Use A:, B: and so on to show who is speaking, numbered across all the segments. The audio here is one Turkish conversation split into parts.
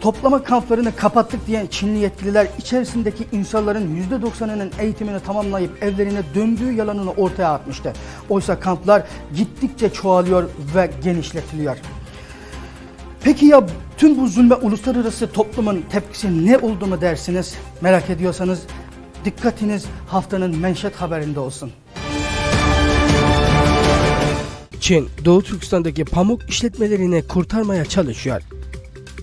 A: Toplama kamplarını kapattık diyen Çinli yetkililer içerisindeki insanların %90'ının eğitimini tamamlayıp evlerine döndüğü yalanını ortaya atmıştı. Oysa kamplar gittikçe çoğalıyor ve genişletiliyor. Peki ya tüm bu zulme uluslararası toplumun tepkisi ne oldu mu dersiniz? Merak ediyorsanız dikkatiniz haftanın menşet haberinde olsun. Çin, Doğu Türkistan'daki pamuk işletmelerini kurtarmaya çalışıyor.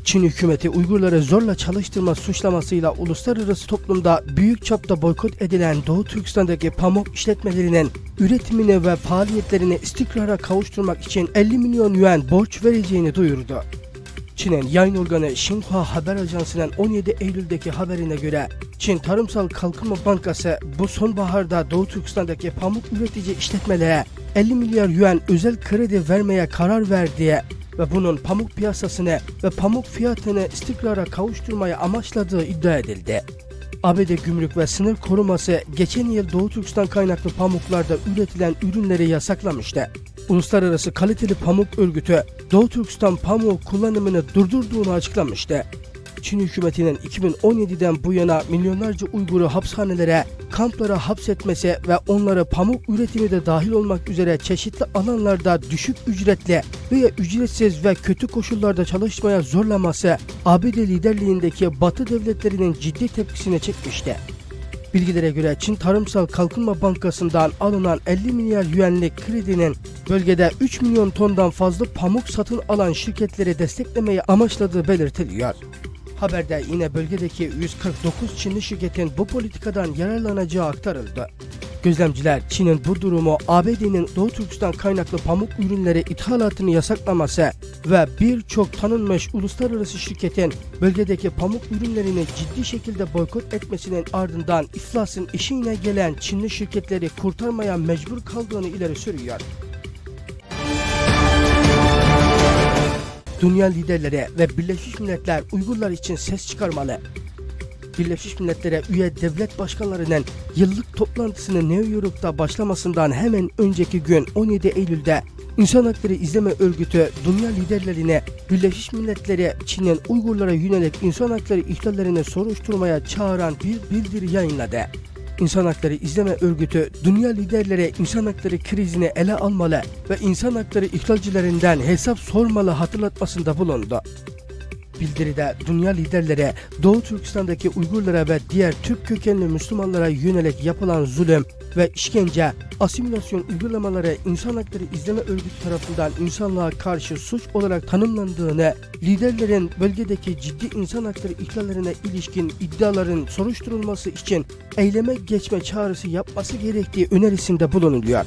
A: Çin hükümeti Uygurları zorla çalıştırma suçlamasıyla uluslararası toplumda büyük çapta boykot edilen Doğu Türkistan'daki pamuk işletmelerinin üretimini ve faaliyetlerini istikrara kavuşturmak için 50 milyon yuan borç vereceğini duyurdu. Çin'in yayın organı Xinhua Haber Ajansı'nın 17 Eylül'deki haberine göre Çin Tarımsal Kalkınma Bankası bu sonbaharda Doğu Türkistan'daki pamuk üretici işletmelere 50 milyar yuan özel kredi vermeye karar verdiği ve bunun pamuk piyasasını ve pamuk fiyatını istikrara kavuşturmayı amaçladığı iddia edildi. ABD Gümrük ve Sınır Koruması geçen yıl Doğu Türkistan kaynaklı pamuklarda üretilen ürünleri yasaklamıştı. Uluslararası Kaliteli Pamuk Örgütü Doğu Türkistan pamuğu kullanımını durdurduğunu açıklamıştı. Çin hükümetinin 2017'den bu yana milyonlarca Uygur'u hapishanelere, kamplara hapsetmesi ve onları pamuk üretimi de dahil olmak üzere çeşitli alanlarda düşük ücretli veya ücretsiz ve kötü koşullarda çalışmaya zorlaması ABD liderliğindeki Batı devletlerinin ciddi tepkisini çekmişti. Bilgilere göre Çin Tarımsal Kalkınma Bankası'ndan alınan 50 milyar yuanlık kredinin bölgede 3 milyon tondan fazla pamuk satın alan şirketleri desteklemeyi amaçladığı belirtiliyor. Haberde yine bölgedeki 149 Çinli şirketin bu politikadan yararlanacağı aktarıldı. Gözlemciler Çin'in bu durumu ABD'nin Doğu Türkistan kaynaklı pamuk ürünleri ithalatını yasaklaması ve birçok tanınmış uluslararası şirketin bölgedeki pamuk ürünlerini ciddi şekilde boykot etmesinin ardından iflasın işine gelen Çinli şirketleri kurtarmaya mecbur kaldığını ileri sürüyor. Dünya liderleri ve Birleşmiş Milletler Uygurlar için ses çıkarmalı. Birleşmiş Milletler'e üye devlet başkanlarının yıllık toplantısının New York'ta başlamasından hemen önceki gün 17 Eylül'de İnsan Hakları İzleme Örgütü dünya liderlerine Birleşmiş Milletler'e Çin'in Uygurlara yönelik insan hakları ihlallerini soruşturmaya çağıran bir bildiri yayınladı. İnsan Hakları İzleme Örgütü dünya liderlere insan hakları krizini ele almalı ve insan hakları ihlalcilerinden hesap sormalı hatırlatmasında bulundu. Bildiride dünya liderlere Doğu Türkistan'daki Uygurlara ve diğer Türk kökenli Müslümanlara yönelik yapılan zulüm ve işkence, asimilasyon uygulamaları insan hakları izleme örgütü tarafından insanlığa karşı suç olarak tanımlandığını, liderlerin bölgedeki ciddi insan hakları ihlallerine ilişkin iddiaların soruşturulması için eyleme geçme çağrısı yapması gerektiği önerisinde bulunuluyor.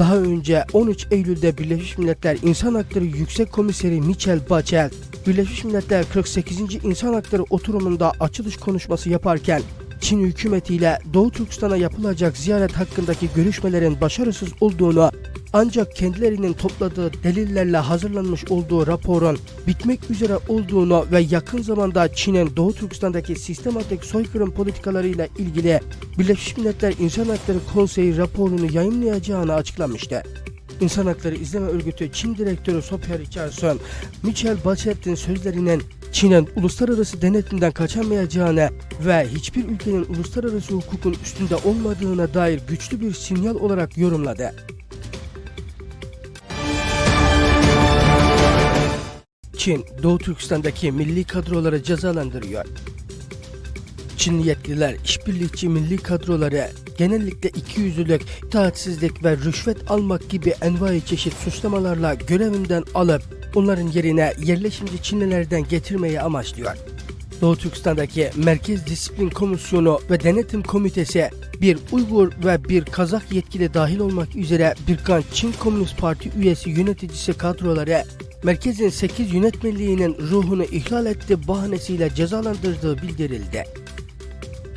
A: Daha önce 13 Eylül'de Birleşmiş Milletler İnsan Hakları Yüksek Komiseri Michel Bachelet, Birleşmiş Milletler 48. İnsan Hakları oturumunda açılış konuşması yaparken Çin hükümetiyle Doğu Türkistan'a yapılacak ziyaret hakkındaki görüşmelerin başarısız olduğunu ancak kendilerinin topladığı delillerle hazırlanmış olduğu raporun bitmek üzere olduğunu ve yakın zamanda Çin'in Doğu Türkistan'daki sistematik soykırım politikalarıyla ilgili Birleşmiş Milletler İnsan Hakları Konseyi raporunu yayınlayacağını açıklamıştı. İnsan Hakları İzleme Örgütü Çin Direktörü Sophia Richardson, Michel Bachelet'in sözlerinin Çin'in uluslararası denetimden kaçamayacağını ve hiçbir ülkenin uluslararası hukukun üstünde olmadığına dair güçlü bir sinyal olarak yorumladı. Çin, Doğu Türkistan'daki milli kadroları cezalandırıyor. Çinli yetkililer işbirlikçi milli kadroları genellikle ikiyüzlülük, itaatsizlik ve rüşvet almak gibi envai çeşit suçlamalarla görevinden alıp onların yerine yerleşimci Çinlilerden getirmeyi amaçlıyor. Doğu Türkistan'daki Merkez Disiplin Komisyonu ve Denetim Komitesi bir Uygur ve bir Kazak yetkili dahil olmak üzere birkaç Çin Komünist Parti üyesi yöneticisi kadroları merkezin 8 yönetmeliğinin ruhunu ihlal etti bahanesiyle cezalandırdığı bildirildi.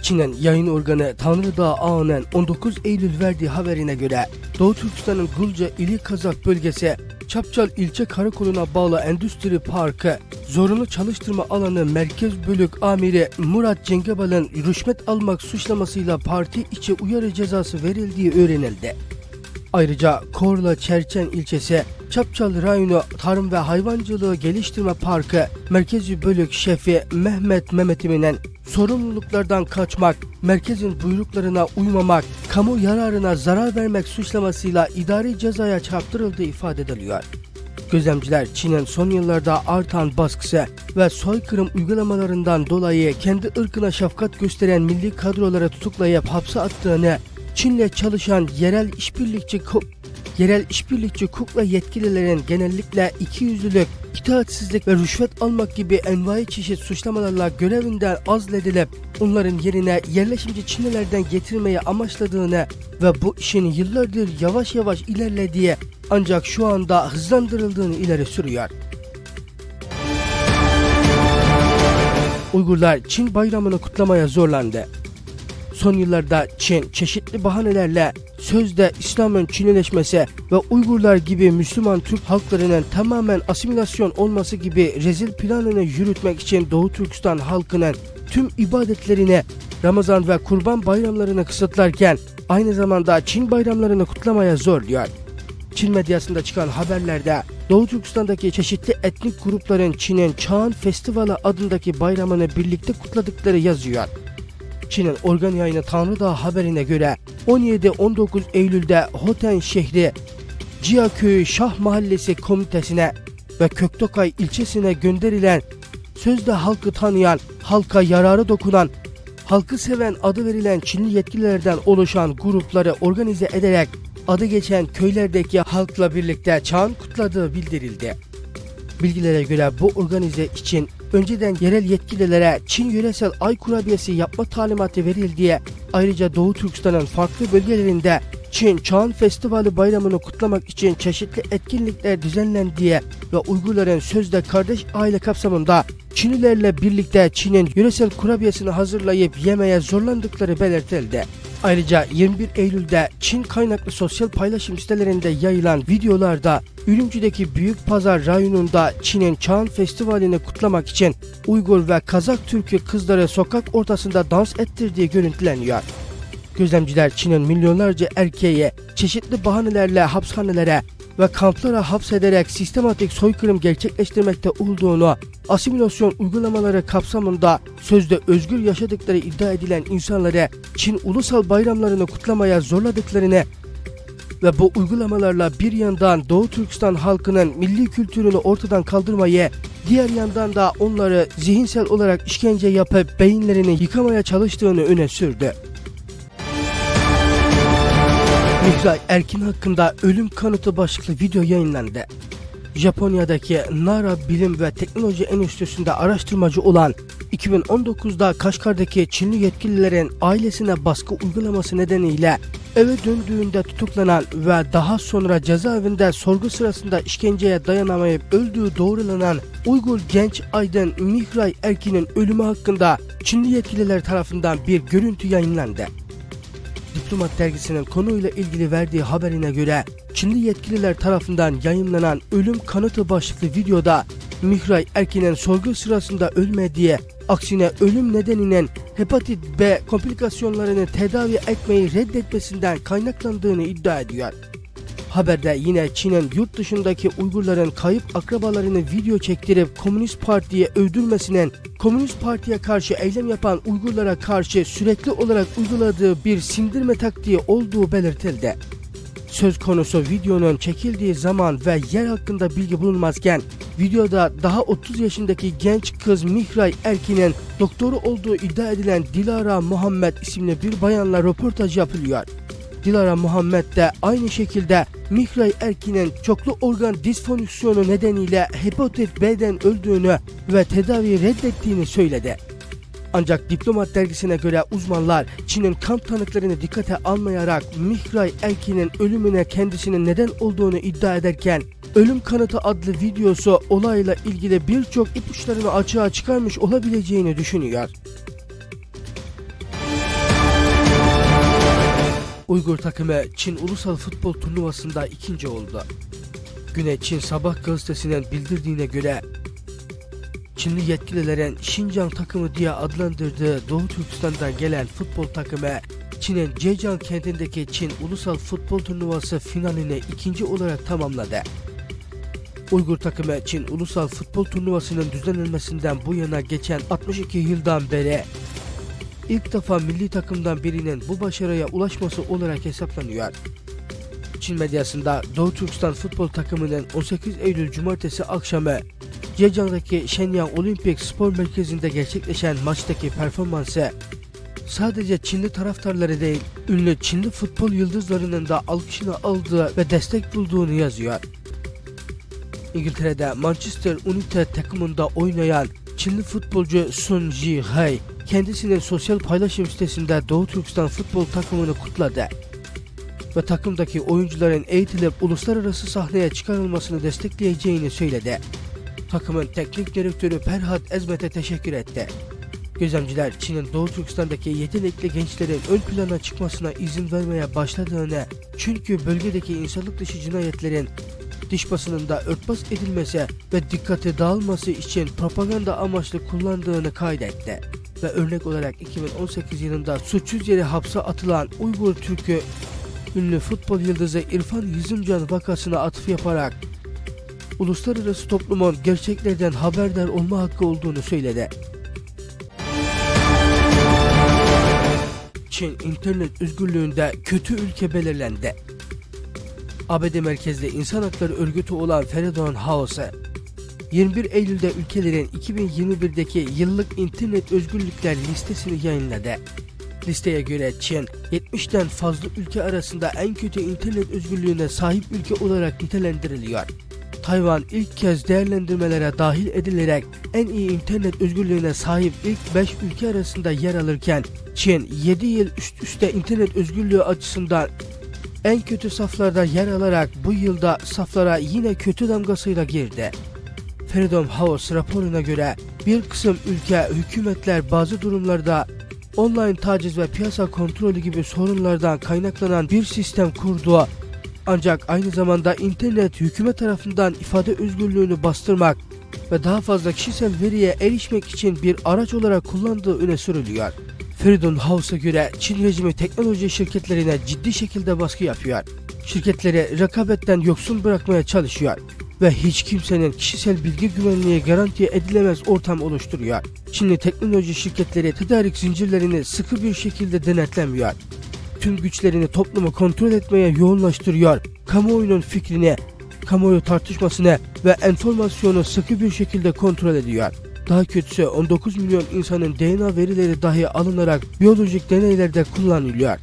A: Çin'in yayın organı Tanrıdağ Ağa'nın 19 Eylül verdiği haberine göre Doğu Türkistan'ın Gulca ili Kazak bölgesi Çapçal ilçe karakoluna bağlı Endüstri Parkı zorunlu çalıştırma alanı Merkez Bölük Amiri Murat Cengebal'ın rüşvet almak suçlamasıyla parti içi uyarı cezası verildiği öğrenildi. Ayrıca Korla Çerçen ilçesi Çapçal Rayonu Tarım ve Hayvancılığı Geliştirme Parkı Merkezi Bölük Şefi Mehmet Mehmetimi'nin sorumluluklardan kaçmak, merkezin buyruklarına uymamak, kamu yararına zarar vermek suçlamasıyla idari cezaya çarptırıldığı ifade ediliyor. Gözlemciler Çin'in son yıllarda artan baskısı ve soykırım uygulamalarından dolayı kendi ırkına şefkat gösteren milli kadroları tutuklayıp hapse attığını, Çin'le çalışan yerel işbirlikçi yerel işbirlikçi kukla yetkililerin genellikle ikiyüzlülük, itaatsizlik ve rüşvet almak gibi envai çeşit suçlamalarla görevinden azledilip onların yerine yerleşimci Çinlilerden getirmeyi amaçladığını ve bu işin yıllardır yavaş yavaş ilerlediği ancak şu anda hızlandırıldığını ileri sürüyor. Uygurlar Çin bayramını kutlamaya zorlandı. Son yıllarda Çin çeşitli bahanelerle sözde İslam'ın Çinileşmesi ve Uygurlar gibi Müslüman Türk halklarının tamamen asimilasyon olması gibi rezil planını yürütmek için Doğu Türkistan halkının tüm ibadetlerini Ramazan ve Kurban bayramlarını kısıtlarken aynı zamanda Çin bayramlarını kutlamaya zorluyor. Çin medyasında çıkan haberlerde Doğu Türkistan'daki çeşitli etnik grupların Çin'in Çağan Festivali adındaki bayramını birlikte kutladıkları yazıyor. Çin'in organ yayını Tanrıdağ haberine göre 17-19 Eylül'de Hoten şehri Cia Köyü Şah Mahallesi komitesine ve Köktokay ilçesine gönderilen sözde halkı tanıyan, halka yararı dokunan, halkı seven adı verilen Çinli yetkililerden oluşan grupları organize ederek adı geçen köylerdeki halkla birlikte çağın kutladığı bildirildi. Bilgilere göre bu organize için önceden yerel yetkililere Çin yöresel ay kurabiyesi yapma talimatı verildiği ayrıca Doğu Türkistan'ın farklı bölgelerinde Çin Çağan Festivali bayramını kutlamak için çeşitli etkinlikler düzenlendiği ve Uygurların sözde kardeş aile kapsamında Çinlilerle birlikte Çin'in yöresel kurabiyesini hazırlayıp yemeye zorlandıkları belirtildi. Ayrıca 21 Eylül'de Çin kaynaklı sosyal paylaşım sitelerinde yayılan videolarda Ürümcü'deki Büyük Pazar rayonunda Çin'in Çağan Festivali'ni kutlamak için Uygur ve Kazak Türk'ü kızları sokak ortasında dans ettirdiği görüntüleniyor. Gözlemciler Çin'in milyonlarca erkeği çeşitli bahanelerle hapishanelere ve kamplara hapsederek sistematik soykırım gerçekleştirmekte olduğunu, asimilasyon uygulamaları kapsamında sözde özgür yaşadıkları iddia edilen insanları Çin ulusal bayramlarını kutlamaya zorladıklarını ve bu uygulamalarla bir yandan Doğu Türkistan halkının milli kültürünü ortadan kaldırmayı, diğer yandan da onları zihinsel olarak işkence yapıp beyinlerini yıkamaya çalıştığını öne sürdü. Mihray Erkin hakkında ölüm kanıtı başlıklı video yayınlandı. Japonya'daki Nara Bilim ve Teknoloji Enstitüsü'nde araştırmacı olan 2019'da Kaşgar'daki Çinli yetkililerin ailesine baskı uygulaması nedeniyle eve döndüğünde tutuklanan ve daha sonra cezaevinde sorgu sırasında işkenceye dayanamayıp öldüğü doğrulanan Uygur genç aydın Mihray Erkin'in ölümü hakkında Çinli yetkililer tarafından bir görüntü yayınlandı. Diplomat dergisinin konuyla ilgili verdiği haberine göre Çinli yetkililer tarafından yayınlanan ölüm kanıtı başlıklı videoda Mihray Erkin'in sorgu sırasında ölmediği, aksine ölüm nedeninin hepatit B komplikasyonlarını tedavi etmeyi reddetmesinden kaynaklandığını iddia ediyor. Haberde yine Çin'in yurt dışındaki Uygurların kayıp akrabalarını video çektirip Komünist Parti'ye övdürmesinin Komünist Parti'ye karşı eylem yapan Uygurlara karşı sürekli olarak uyguladığı bir sindirme taktiği olduğu belirtildi. Söz konusu videonun çekildiği zaman ve yer hakkında bilgi bulunmazken videoda daha 30 yaşındaki genç kız Mihray Erkin'in doktoru olduğu iddia edilen Dilara Muhammed isimli bir bayanla röportaj yapılıyor. Dilara Muhammed de aynı şekilde Mihray Erkin'in çoklu organ disfonksiyonu nedeniyle hepatit B'den öldüğünü ve tedaviyi reddettiğini söyledi. Ancak Diplomat dergisine göre uzmanlar Çin'in kan tanıklarını dikkate almayarak Mihray Erkin'in ölümüne kendisinin neden olduğunu iddia ederken Ölüm Kanıtı adlı videosu olayla ilgili birçok ipuçlarını açığa çıkarmış olabileceğini düşünüyor. Uygur takımı Çin Ulusal Futbol Turnuvası'nda ikinci oldu. Güney Çin Sabah gazetesinin bildirdiğine göre Çinli yetkililerin Şincan takımı diye adlandırdığı Doğu Türkistan'dan gelen futbol takımı Çin'in Zhejiang kentindeki Çin Ulusal Futbol Turnuvası finalini ikinci olarak tamamladı. Uygur takımı Çin Ulusal Futbol Turnuvası'nın düzenlenmesinden bu yana geçen 62 yıldan beri ilk defa milli takımdan birinin bu başarıya ulaşması olarak hesaplanıyor. Çin medyasında Doğu Türkistan futbol takımının 18 Eylül Cumartesi akşamı Zhejiang'daki Shenyang Olimpik Spor Merkezi'nde gerçekleşen maçtaki performansı sadece Çinli taraftarları değil, ünlü Çinli futbol yıldızlarının da alkışını aldığı ve destek bulduğunu yazıyor. İngiltere'de Manchester United takımında oynayan Çinli futbolcu Sun Ji-hei kendisinin sosyal paylaşım sitesinde Doğu Türkistan futbol takımını kutladı ve takımdaki oyuncuların eğitilip uluslararası sahneye çıkarılmasını destekleyeceğini söyledi. Takımın teknik direktörü Ferhat Ezmet'e teşekkür etti. Gözlemciler Çin'in Doğu Türkistan'daki yetenekli gençlerin ön plana çıkmasına izin vermeye başladığını çünkü bölgedeki insanlık dışı cinayetlerin diş basınında örtbas edilmesi ve dikkati dağılması için propaganda amaçlı kullandığını kaydetti. Ve örnek olarak 2018 yılında suçsuz yere hapse atılan Uygur Türk'ü ünlü futbol yıldızı İrfan Yüzümcan vakasına atıf yaparak uluslararası toplumun gerçeklerden haberdar olma hakkı olduğunu söyledi. Çin internet özgürlüğünde kötü ülke belirlendi. ABD merkezli insan hakları örgütü olan Freedom House, 21 Eylül'de ülkelerin 2021'deki yıllık internet özgürlükler listesini yayınladı. Listeye göre Çin, 70'ten fazla ülke arasında en kötü internet özgürlüğüne sahip ülke olarak nitelendiriliyor. Tayvan ilk kez değerlendirmelere dahil edilerek en iyi internet özgürlüğüne sahip ilk 5 ülke arasında yer alırken Çin 7 yıl üst üste internet özgürlüğü açısından en kötü saflarda yer alarak bu yılda saflara yine kötü damgasıyla girdi. Freedom House raporuna göre bir kısım ülke hükümetler bazı durumlarda online taciz ve piyasa kontrolü gibi sorunlardan kaynaklanan bir sistem kurdu. Ancak aynı zamanda internet hükümet tarafından ifade özgürlüğünü bastırmak ve daha fazla kişisel veriye erişmek için bir araç olarak kullandığı öne sürülüyor. Freedom House'a göre Çin rejimi teknoloji şirketlerine ciddi şekilde baskı yapıyor. Şirketleri rekabetten yoksun bırakmaya çalışıyor ve hiç kimsenin kişisel bilgi güvenliği garanti edilemez ortam oluşturuyor. Çinli teknoloji şirketleri tedarik zincirlerini sıkı bir şekilde denetlemiyor. Tüm güçlerini toplumu kontrol etmeye yoğunlaştırıyor. Kamuoyunun fikrini, kamuoyu tartışmasını ve enformasyonu sıkı bir şekilde kontrol ediyor. Daha kötüsü 19 milyon insanın DNA verileri dahi alınarak biyolojik deneylerde kullanılıyor.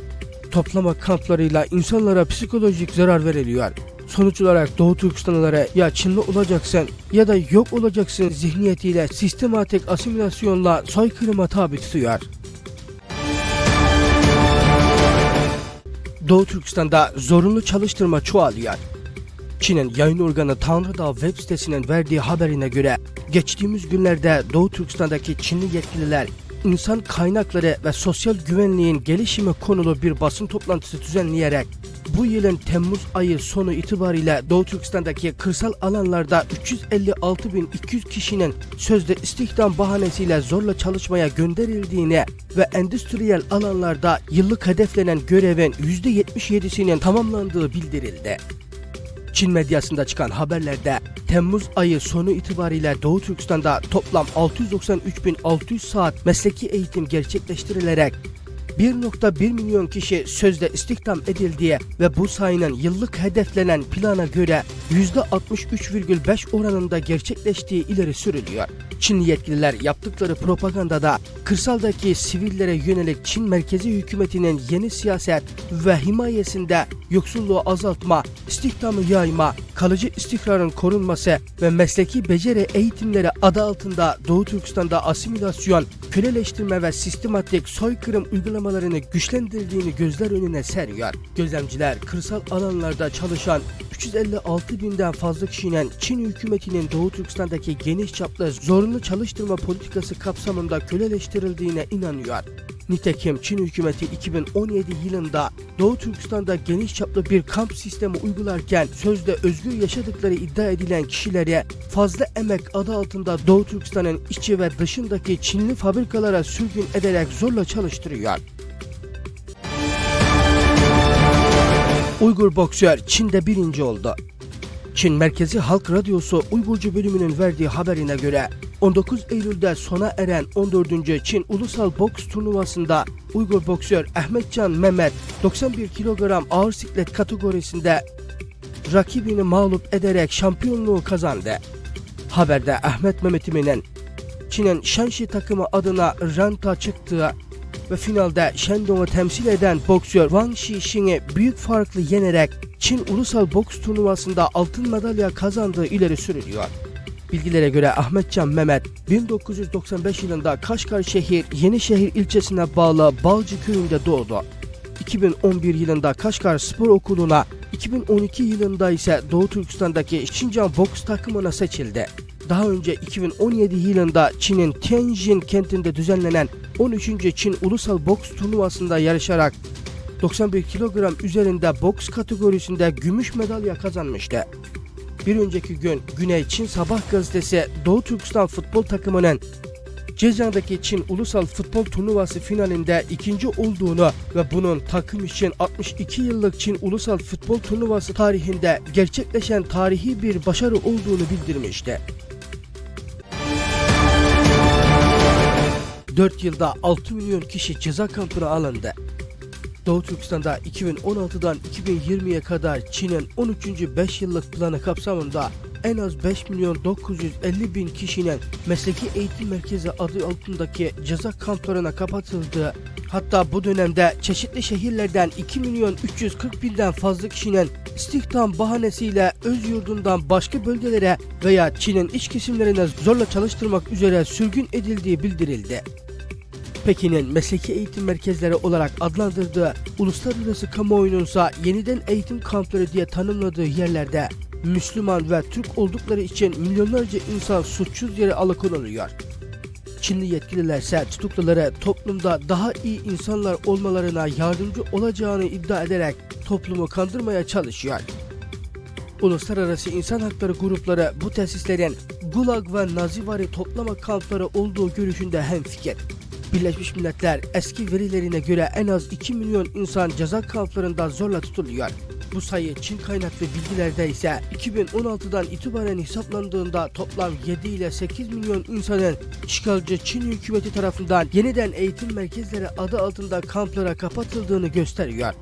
A: Toplama kamplarıyla insanlara psikolojik zarar veriliyor. Sonuç olarak Doğu Türkistanlılara ya Çinli olacaksın ya da yok olacaksın zihniyetiyle sistematik asimilasyonla soykırıma tabi tutuyor. Doğu Türkistan'da zorunlu çalıştırma çoğalıyor. Çin'in yayın organı Tanrıdağ web sitesinin verdiği haberine göre geçtiğimiz günlerde Doğu Türkistan'daki Çinli yetkililer insan kaynakları ve sosyal güvenliğin gelişimi konulu bir basın toplantısı düzenleyerek bu yılın Temmuz ayı sonu itibariyle Doğu Türkistan'daki kırsal alanlarda 356.200 kişinin sözde istihdam bahanesiyle zorla çalışmaya gönderildiğini ve endüstriyel alanlarda yıllık hedeflenen görevin %77'sinin tamamlandığı bildirildi. Çin medyasında çıkan haberlerde Temmuz ayı sonu itibariyle Doğu Türkistan'da toplam 693.600 saat mesleki eğitim gerçekleştirilerek 1.1 milyon kişi sözde istihdam edildiği ve bu sayının yıllık hedeflenen plana göre %63,5 oranında gerçekleştiği ileri sürülüyor. Çinli yetkililer yaptıkları propagandada kırsaldaki sivillere yönelik Çin merkezi hükümetinin yeni siyaset ve himayesinde yoksulluğu azaltma, istihdamı yayma, kalıcı istikrarın korunması ve mesleki beceri eğitimleri adı altında Doğu Türkistan'da asimilasyon, köleleştirme ve sistematik soykırım uygulamalarını güçlendirdiğini gözler önüne seriyor. Gözlemciler kırsal alanlarda çalışan 356 binden fazla kişinin Çin hükümetinin Doğu Türkistan'daki geniş çaplı zorunlu çalıştırma politikası kapsamında köleleştirildiğine inanıyor. Nitekim Çin hükümeti 2017 yılında Doğu Türkistan'da geniş çaplı bir kamp sistemi uygularken sözde özgür yaşadıkları iddia edilen kişilere fazla emek adı altında Doğu Türkistan'ın içi ve dışındaki Çinli fabrikalara sürgün ederek zorla çalıştırıyor. Uygur boksör Çin'de birinci oldu. Çin Merkezi Halk Radyosu Uygurcu bölümünün verdiği haberine göre 19 Eylül'de sona eren 14. Çin Ulusal Boks Turnuvası'nda Uygur boksör Ahmetcan Mehmet 91 kilogram ağır siklet kategorisinde rakibini mağlup ederek şampiyonluğu kazandı. Haberde Ahmet Mehmet'imin Çin'in Shanxi takımı adına ranta çıktığı ve finalde Shandong'u temsil eden boksör Wang Xixing'i büyük farklı yenerek Çin Ulusal Boks Turnuvası'nda altın madalya kazandığı ileri sürülüyor. Bilgilere göre Ahmetcan Mehmet 1995 yılında Kaşgar şehir Yenişehir ilçesine bağlı Balcı köyünde doğdu. 2011 yılında Kaşgar Spor Okulu'na, 2012 yılında ise Doğu Türkistan'daki Şincan Boks takımına seçildi. Daha önce 2017 yılında Çin'in Tianjin kentinde düzenlenen 13. Çin Ulusal Boks Turnuvası'nda yarışarak 91 kilogram üzerinde boks kategorisinde gümüş madalya kazanmıştı. Bir önceki gün Güney Çin Sabah gazetesi Doğu Türkistan futbol takımının Zhejiang'daki Çin Ulusal Futbol Turnuvası finalinde ikinci olduğunu ve bunun takım için 62 yıllık Çin Ulusal Futbol Turnuvası tarihinde gerçekleşen tarihi bir başarı olduğunu bildirmişti. 4 yılda 6 milyon kişi ceza kampına alındı. Doğu Türkistan'da 2016'dan 2020'ye kadar Çin'in 13. 5 yıllık planı kapsamında en az 5 milyon 950 bin kişinin mesleki eğitim merkezi adı altındaki ceza kamplarına kapatıldığı hatta bu dönemde çeşitli şehirlerden 2 milyon 340 binden fazla kişinin istihdam bahanesiyle öz yurdundan başka bölgelere veya Çin'in iç kesimlerine zorla çalıştırmak üzere sürgün edildiği bildirildi. Pekin'in mesleki eğitim merkezleri olarak adlandırdığı uluslararası kamuoyununsa yeniden eğitim kampları diye tanımladığı yerlerde Müslüman ve Türk oldukları için milyonlarca insan suçsuz yere alıkonuluyor. Çinli yetkililer ise tutukluları toplumda daha iyi insanlar olmalarına yardımcı olacağını iddia ederek toplumu kandırmaya çalışıyor. Uluslararası insan hakları grupları bu tesislerin Gulag ve Nazivari toplama kampları olduğu görüşünde hemfikir. Birleşmiş Milletler eski verilerine göre en az 2 milyon insan ceza kamplarında zorla tutuluyor. Bu sayı Çin kaynaklı bilgilerde ise 2016'dan itibaren hesaplandığında toplam 7 ile 8 milyon insanın işgalci Çin hükümeti tarafından yeniden eğitim merkezleri adı altında kamplara kapatıldığını gösteriyor.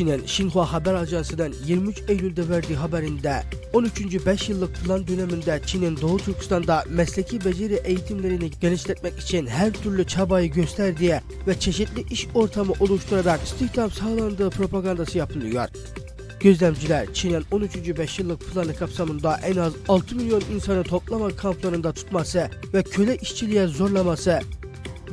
A: Çin'in Xinhua Haber Ajansı'nın 23 Eylül'de verdiği haberinde 13. 5 yıllık plan döneminde Çin'in Doğu Türkistan'da mesleki beceri eğitimlerini genişletmek için her türlü çabayı gösterdiği ve çeşitli iş ortamı oluşturarak istihdam sağlandığı propagandası yapılıyor. Gözlemciler Çin'in 13. 5 yıllık planı kapsamında en az 6 milyon insanı toplama kamplarında tutması ve köle işçiliğe zorlaması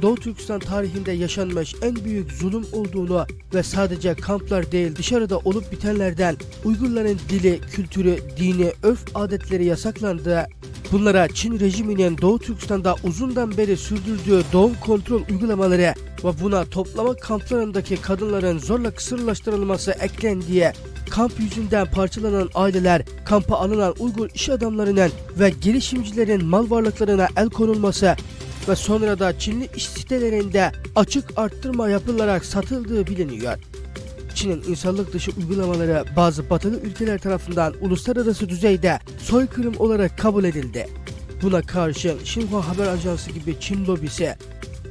A: Doğu Türkistan tarihinde yaşanmış en büyük zulüm olduğunu ve sadece kamplar değil dışarıda olup bitenlerden Uygurların dili, kültürü, dini, örf adetleri yasaklandığı, bunlara Çin rejiminin Doğu Türkistan'da uzundan beri sürdürdüğü doğum kontrol uygulamaları ve buna toplama kamplarındaki kadınların zorla kısırlaştırılması eklendiği, kamp yüzünden parçalanan aileler, kampa alınan Uygur iş adamlarının ve girişimcilerin mal varlıklarına el konulması ve sonra da Çinli iş sitelerinde açık arttırma yapılarak satıldığı biliniyor. Çin'in insanlık dışı uygulamaları bazı batılı ülkeler tarafından uluslararası düzeyde soykırım olarak kabul edildi. Buna karşın Xinhua Haber Ajansı gibi Çin lobisi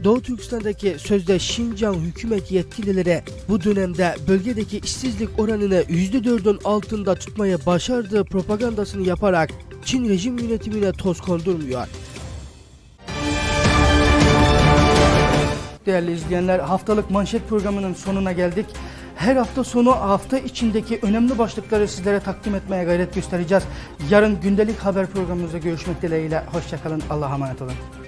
A: Doğu Türkistan'daki sözde Şincan hükümet yetkilileri bu dönemde bölgedeki işsizlik oranını %4'ün altında tutmaya başardığı propagandasını yaparak Çin rejim yönetimine toz kondurmuyor.
B: Değerli izleyenler haftalık manşet programının sonuna geldik. Her hafta sonu hafta içindeki önemli başlıkları sizlere takdim etmeye gayret göstereceğiz. Yarın gündelik haber programımızda görüşmek dileğiyle. Hoşçakalın. Allah'a emanet olun.